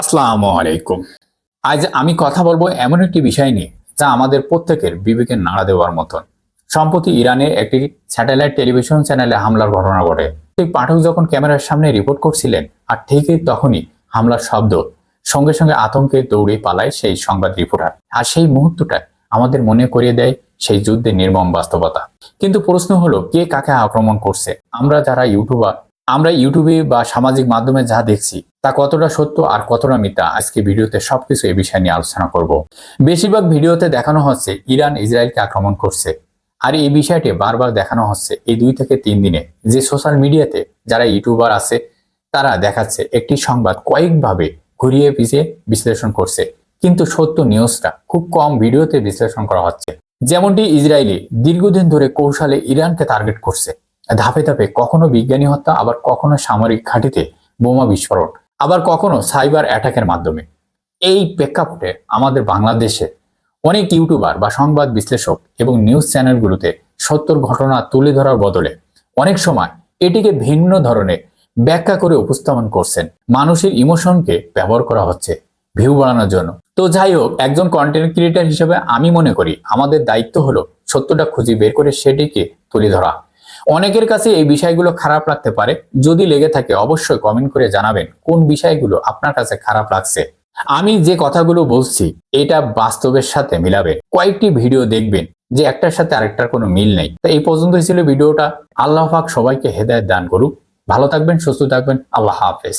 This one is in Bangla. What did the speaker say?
আসসালামু আলাইকুম। আজ আমি কথা বলব এমন একটি বিষয় নিয়ে, যা আমাদের প্রত্যেকের বিবেকে নাড়া দেওয়ার মতন। সম্প্রতি ইরানে একটি স্যাটেলাইট টেলিভিশন চ্যানেলে হামলার ঘটনা ঘটে। ঠিক পাঠক যখন ক্যামেরার সামনে রিপোর্ট করছিলেন, আর ঠিকই তখনই হামলার শব্দ, সঙ্গে সঙ্গে আতঙ্কে দৌড়ে পালায় সেই সংবাদ রিপোর্টার। আর সেই মুহূর্তটা আমাদের মনে করিয়ে দেয় সেই যুদ্ধের নির্মম বাস্তবতা। কিন্তু প্রশ্ন হলো, কে কাকে আক্রমণ করছে? আমরা যারা ইউটিউবার আমরা ইউটিউবে বা সামাজিক মাধ্যমে যা দেখছি, তা কতটা সত্য আর কতটা মিথ্যা, আজকে ভিডিওতে সবকিছু এই বিষয় নিয়ে আলোচনা করব। বেশিরভাগ ভিডিওতে দেখানো হচ্ছে ইরান ইসরায়েলকে আক্রমণ করছে, আর এই বিষয়টি বারবার দেখানো হচ্ছে এই দুই থেকে তিন দিনে। যে সোশ্যাল মিডিয়াতে যারা ইউটিউবার আছে, তারা দেখাচ্ছে একটি সংবাদ কয়েকভাবে ঘুরিয়ে পিছিয়ে বিশ্লেষণ করছে, কিন্তু সত্য নিউজটা খুব কম ভিডিওতে বিশ্লেষণ করা হচ্ছে। যেমনটি ইসরায়েলি দীর্ঘদিন ধরে কৌশলে ইরানকে টার্গেট করছে। ধাপে ধাপে কখনো বিজ্ঞানী হত্যা, আবার কখনো সামরিক ঘাঁটিতে বোমা বিস্ফোরণ, আবার কখনো সাইবার অ্যাটাকের মাধ্যমে। এই প্রেক্ষাপটে আমাদের বাংলাদেশে অনেক ইউটিউবার বা সংবাদ বিশ্লেষক এবং নিউজ চ্যানেলগুলোতে সত্যর ঘটনা তুলে ধরার বদলে অনেক সময় এটিকে ভিন্ন ধরনের ব্যাখ্যা করে উপস্থাপন করছেন। মানুষের ইমোশনকে ব্যবহার করা হচ্ছে ভিউ বাড়ানোর জন্য। তো যাই হোক, একজন কন্টেন্ট ক্রিয়েটার হিসেবে আমি মনে করি আমাদের দায়িত্ব হলো সত্যটা খুঁজে বের করে সেটিকে তুলে ধরা। অনেকের কাছে এই বিষয়গুলো খারাপ লাগতে পারে। যদি লেগে থাকে, অবশ্যই কমেন্ট করে জানাবেন কোন বিষয়গুলো আপনার কাছে খারাপ লাগছে। আমি যে কথাগুলো বলছি, এটা বাস্তবের সাথে মিলাবে। কয়েকটি ভিডিও দেখবেন যে একটার সাথে আরেকটার কোনো মিল নেই। তো এই পর্যন্ত ছিল ভিডিওটা। আল্লাহ পাক সবাইকে হেদায়ত দান করুক। ভালো থাকবেন, সুস্থ থাকবেন। আল্লাহ হাফেজ।